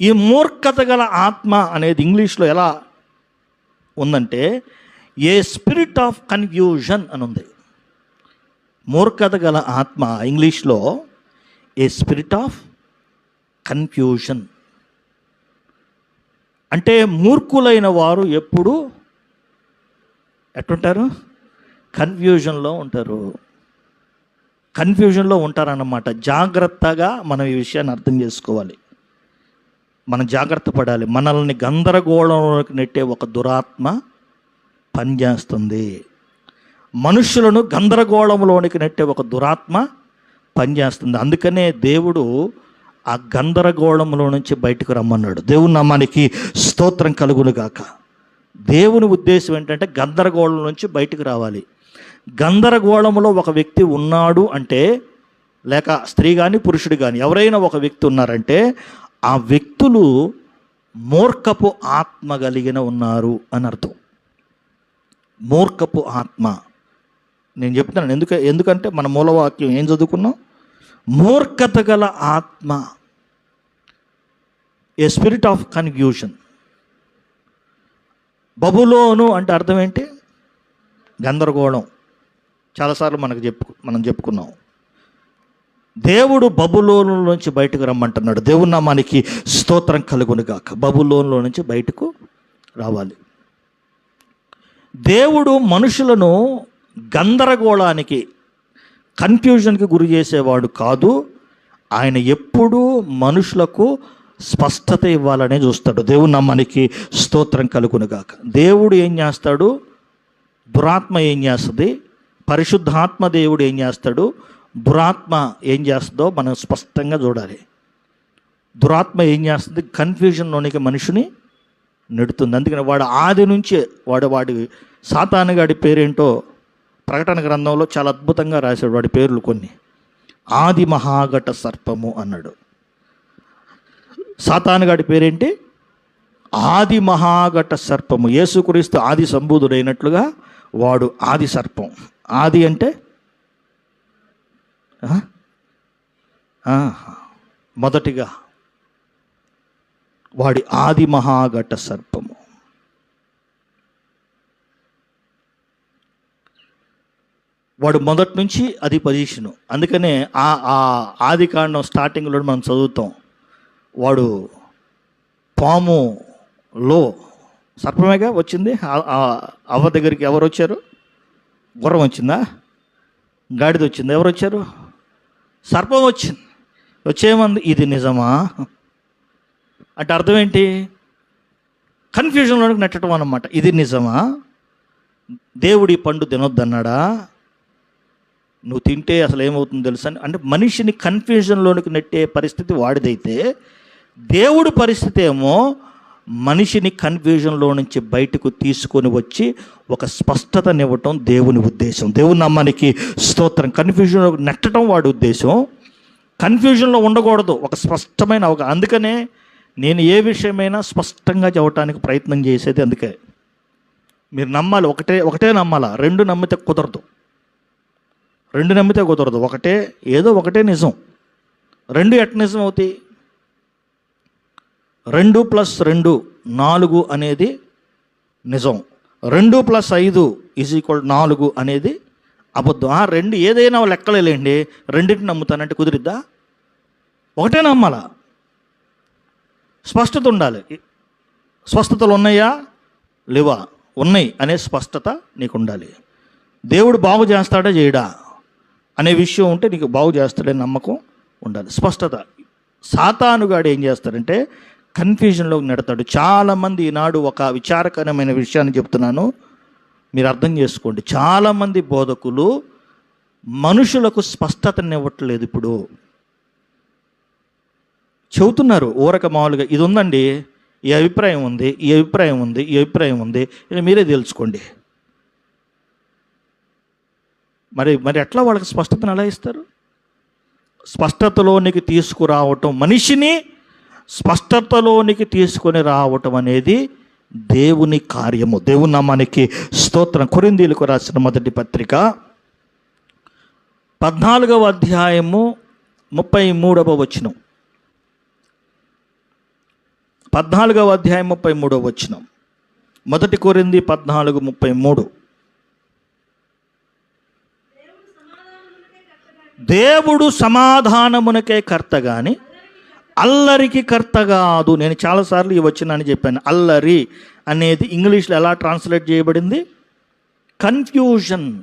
ఈ మూర్ఖత గల ఆత్మ అనేది ఇంగ్లీష్లో ఎలా ఉందంటే ఏ స్పిరిట్ ఆఫ్ కన్ఫ్యూజన్ అని ఉంది. మూర్ఖత గల ఆత్మ ఇంగ్లీష్లో ఏ స్పిరిట్ ఆఫ్ కన్ఫ్యూజన్. అంటే మూర్ఖులైన వారు ఎప్పుడు ఎట్టుంటారు? కన్ఫ్యూజన్లో ఉంటారు. కన్ఫ్యూజన్లో ఉంటారన్నమాట. జాగ్రత్తగా మనం ఈ విషయాన్ని అర్థం చేసుకోవాలి. మనం జాగ్రత్త పడాలి. మనల్ని గందరగోళంలోకి నెట్టే ఒక దురాత్మ పనిచేస్తుంది మనుషులను గందరగోళంలోనికి నెట్టే ఒక దురాత్మ పనిచేస్తుంది అందుకనే దేవుడు ఆ గందరగోళంలో నుంచి బయటకు రమ్మన్నాడు. దేవుని నామానికి స్తోత్రం కలుగునుగాక. దేవుని ఉద్దేశం ఏంటంటే గందరగోళం నుంచి బయటకు రావాలి. గందరగోళంలో ఒక వ్యక్తి ఉన్నాడు అంటే లేక స్త్రీ కానీ పురుషుడు కానీ ఎవరైనా ఒక వ్యక్తి ఉన్నారంటే ఆ వ్యక్తులు మూర్ఖపు ఆత్మ కలిగిన ఉన్నారు అని అర్థం. మూర్ఖపు ఆత్మ. నేను చెప్తున్నాను ఎందుక ఎందుకంటే మన మూలవాక్యం ఏం చదువుకున్నాం? మూర్ఖత గల ఆత్మ. ఏ స్పిరిట్ ఆఫ్ కన్ఫ్యూషన్ బబులోను అంటే అర్థం ఏంటి? గందరగోళం. చాలాసార్లు మనకు చెప్పు మనం చెప్పుకున్నాం. దేవుడు బబులోను నుంచి బయటకు రమ్మంటున్నాడు. దేవుని నామానికి స్తోత్రం కలుగును గాక బబులోనులో నుంచి బయటకు రావాలి. దేవుడు మనుషులను గందరగోళానికి కన్ఫ్యూజన్కి గురి చేసేవాడు కాదు. ఆయన ఎప్పుడూ మనుషులకు స్పష్టత ఇవ్వాలనే చూస్తాడు. దేవుని నమ్మనికి స్తోత్రం కలుగునుగాక. దేవుడు ఏం చేస్తాడు? దురాత్మ ఏం చేస్తుంది? పరిశుద్ధాత్మ దేవుడు ఏం చేస్తాడు? దురాత్మ ఏం చేస్తుందో మనం స్పష్టంగా చూడాలి. దురాత్మ ఏం చేస్తుంది? కన్ఫ్యూజన్లోనికి మనిషిని నెడుతుంది. అందుకని వాడు ఆది నుంచే వాడు వాడి సాతానుగాడి పేరేంటో ప్రకటన గ్రంథంలో చాలా అద్భుతంగా రాశాడు వాడి పేర్లు కొన్ని. ఆది మహాఘట సర్పము అన్నాడు. సాతానుగాడి పేరేంటి? ఆది మహాఘట సర్పము. యేసుక్రీస్తు ఆది సంబూధుడైనట్లుగా వాడు ఆది సర్పం. ఆది అంటే మొదటిగా వాడి ఆది మహాఘట సర్పము. వాడు మొదటి నుంచి అది పొజిషను అందుకనే ఆ ఆది కాండం స్టార్టింగ్లో మనం చదువుతాం. వాడు పాములో సర్పమేగా వచ్చింది? ఆ- అవ్వ దగ్గరికి ఎవరు వచ్చారు? గుర్రం వచ్చిందా? గాడిద వచ్చింది? ఎవరు వచ్చారు? సర్పం వచ్చింది. వచ్చేమంది ఇది నిజమా? అంటే అర్థం ఏంటి? కన్ఫ్యూజన్లోకి నెట్టడం అనమాట ఇది నిజమా? దేవుడి పండు తినొద్దన్నాడా? నువ్వు తింటే అసలు ఏమవుతుందో తెలుసా? అంటే మనిషిని కన్ఫ్యూజన్లోనికి నెట్టే పరిస్థితి వాడిదైతే దేవుడి పరిస్థితి ఏమో మనిషిని కన్ఫ్యూజన్లో నుంచి బయటకు తీసుకొని వచ్చి ఒక స్పష్టతనివ్వటం దేవుని ఉద్దేశం. దేవుని నమ్మానికి స్తోత్రం. కన్ఫ్యూజన్లో నెట్టడం వాడి ఉద్దేశం. కన్ఫ్యూజన్లో ఉండకూడదు. ఒక స్పష్టమైన ఒక అందుకనే నేను ఏ విషయమైనా స్పష్టంగా చెప్పడానికి ప్రయత్నం చేసేది అందుకే. మీరు నమ్మాలి ఒకటే ఒకటే నమ్మాలా? రెండు నమ్మితే కుదరదు. రెండు నమ్మితే కుదరదు. ఒకటే ఏదో ఒకటే నిజం. రెండు ఎట్ నిజం అవుతాయి? రెండు ప్లస్ రెండు నాలుగు అనేది నిజం. రెండు ప్లస్ ఐదు ఈజ్ ఈక్వల్ నాలుగు అనేది అబద్ధం. ఆ రెండు ఏదైనా లెక్కలేండి రెండింటిని నమ్ముతానంటే కుదిరిద్దా? ఒకటే నమ్మాలా? స్పష్టత ఉండాలి. స్వస్థతలు ఉన్నాయా? లేవా? ఉన్నాయి అనే స్పష్టత నీకు ఉండాలి దేవుడు బాగు చేస్తాడా? చేయడా? అనే విషయం ఉంటే నీకు బాగు చేస్తాడనే నమ్మకం ఉండాలి. స్పష్టత. సాతానుగాడు ఏం చేస్తాడంటే కన్ఫ్యూజన్లోకి నెడతాడు. చాలామంది ఈనాడు ఒక విచారకరమైన విషయాన్ని చెప్తున్నాను. మీరు అర్థం చేసుకోండి. చాలామంది బోధకులు మనుషులకు స్పష్టతనివ్వట్లేదు ఇప్పుడు. చెబుతున్నారు ఊరక మామూలుగా ఇది ఉందండి ఈ అభిప్రాయం ఉంది ఈ అభిప్రాయం ఉంది ఈ అభిప్రాయం ఉంది ఇక మీరే తెలుసుకోండి. మరి మరి ఎట్లా వాళ్ళకి స్పష్టతను ఎలా ఇస్తారు? స్పష్టతలోనికి తీసుకురావటం మనిషిని స్పష్టతలోనికి తీసుకొని రావటం అనేది దేవుని కార్యము. దేవుని నామానికి స్తోత్రం. కొరిందీలకు రాసిన మొదటి పత్రిక పద్నాలుగవ అధ్యాయము ముప్పై మూడవ వచనం. పద్నాలుగవ అధ్యాయం ముప్పై మూడవ వచ్చినం మొదటి కోరింది పద్నాలుగు ముప్పై మూడు. దేవుడు సమాధానమునకే కర్త కానీ అల్లరికి కర్త కాదు. నేను చాలాసార్లు ఈ వచ్చినాన్ని చెప్పాను. అల్లరి అనేది ఇంగ్లీష్లో ఎలా ట్రాన్స్లేట్ చేయబడింది? Confusion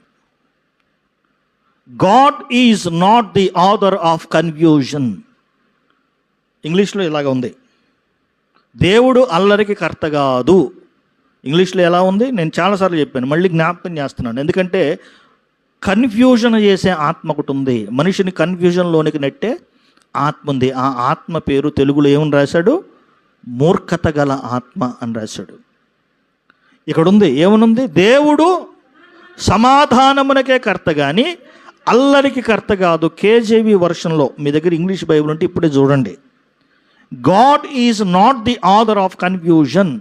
God is not the author of confusion ఇంగ్లీష్లో ఇలాగ ఉంది. దేవుడు అల్లరికి కర్త కాదు. ఇంగ్లీష్లో ఎలా ఉంది? నేను చాలాసార్లు చెప్పాను. మళ్ళీ జ్ఞాపకం చేస్తున్నాను. ఎందుకంటే కన్ఫ్యూజన్ చేసే ఆత్మ ఒకటి ఉంది. మనిషిని కన్ఫ్యూజన్లోనికి నెట్టే ఆత్మ ఉంది. ఆ ఆత్మ పేరు తెలుగులో ఏమని రాశాడు? మూర్ఖత గల ఆత్మ అని రాశాడు. ఇక్కడ ఉంది ఏమనుంది? దేవుడు సమాధానమునకే కర్త కానీ అల్లరికి కర్త కాదు. కేజేవి వర్షన్లో మీ దగ్గర ఇంగ్లీష్ బైబిల్ ఉంటే ఇప్పుడే చూడండి. God is not the author of confusion.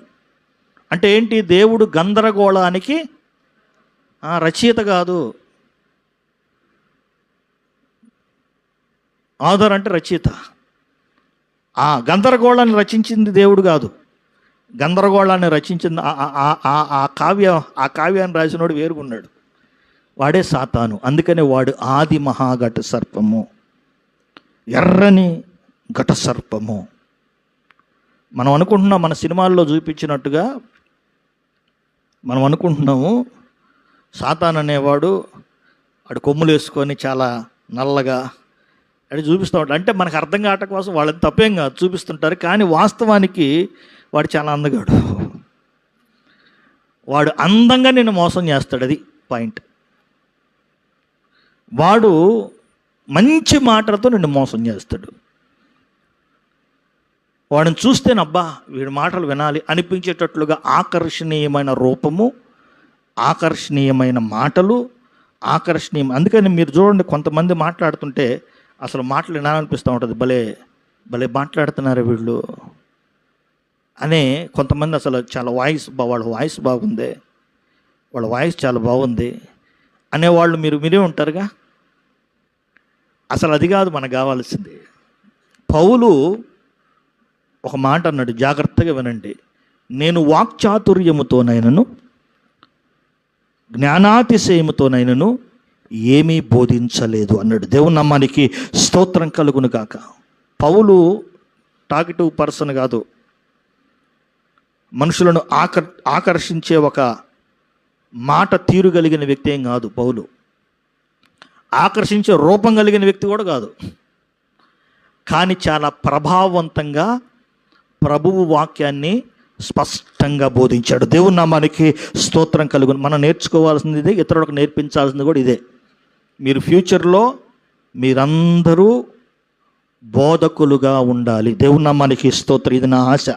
అంటే ఏంటి? దేవుడు గందరగోళానికి రచయిత కాదు. ఆధార్ అంటే రచయిత. ఆ గందరగోళాన్ని రచించింది దేవుడు కాదు. గందరగోళాన్ని రచించింది ఆ- ఆ కావ్య ఆ కావ్యాన్ని రాసినోడు వేరుగున్నాడు. వాడే సాతాను. అందుకనే వాడు ఆది మహాఘట సర్పము. ఎర్రని ఘట సర్పము. మనం అనుకుంటున్నాం మన సినిమాల్లో చూపించినట్టుగా మనం అనుకుంటున్నాము సాతాన్ అనేవాడు వాడు కొమ్ములు వేసుకొని చాలా నల్లగా అది చూపిస్తూ ఉంటాడు. అంటే మనకు అర్థం కావటం కోసం వాళ్ళని తప్పేం కాదు చూపిస్తుంటారు. కానీ వాస్తవానికి వాడు చాలా అందగాడు. వాడు అందంగా నిన్ను మోసం చేస్తాడు అది పాయింట్. వాడు మంచి మాటలతో నిన్ను మోసం చేస్తాడు. వాడిని చూస్తేనబ్బా వీడి మాటలు వినాలి అనిపించేటట్లుగా ఆకర్షణీయమైన రూపము ఆకర్షణీయమైన మాటలు ఆకర్షణీయం అందుకని మీరు చూడండి కొంతమంది మాట్లాడుతుంటే అసలు మాటలు వినాలనిపిస్తూ ఉంటుంది. భలే భలే మాట్లాడుతున్నారు వీళ్ళు. అనే కొంతమంది అసలు చాలా వాయిస్ బా వాళ్ళ వాయిస్ బాగుంది. వాళ్ళ వాయిస్ చాలా బాగుంది. అనేవాళ్ళు మీరు మీరే ఉంటారుగా? అసలు అది కాదు మనకు కావాల్సింది. పౌలు ఒక మాట అన్నాడు జాగ్రత్తగా వినండి. నేను వాక్చాతుర్యముతోనైనను జ్ఞానాతిశయముతోనైనను ఏమీ బోధించలేదు అన్నాడు. దేవుని నమ్మానికి స్తోత్రం కలుగును కాక పౌలు టాగిటివ్ పర్సన్ కాదు. మనుషులను ఆకర్ ఆకర్షించే ఒక మాట తీరు కలిగిన వ్యక్తి ఏం కాదు పౌలు. ఆకర్షించే రూపం కలిగిన వ్యక్తి కూడా కాదు. కానీ చాలా ప్రభావవంతంగా ప్రభువు వాక్యాన్ని స్పష్టంగా బోధించాడు. దేవుని నామానికి స్తోత్రం కలుగును. మనం నేర్చుకోవాల్సింది ఇదే ఇతరులకు నేర్పించాల్సింది కూడా ఇదే. మీరు ఫ్యూచర్లో మీరందరూ బోధకులుగా ఉండాలి. దేవుని నామానికి స్తోత్ర. ఇది నా ఆశ.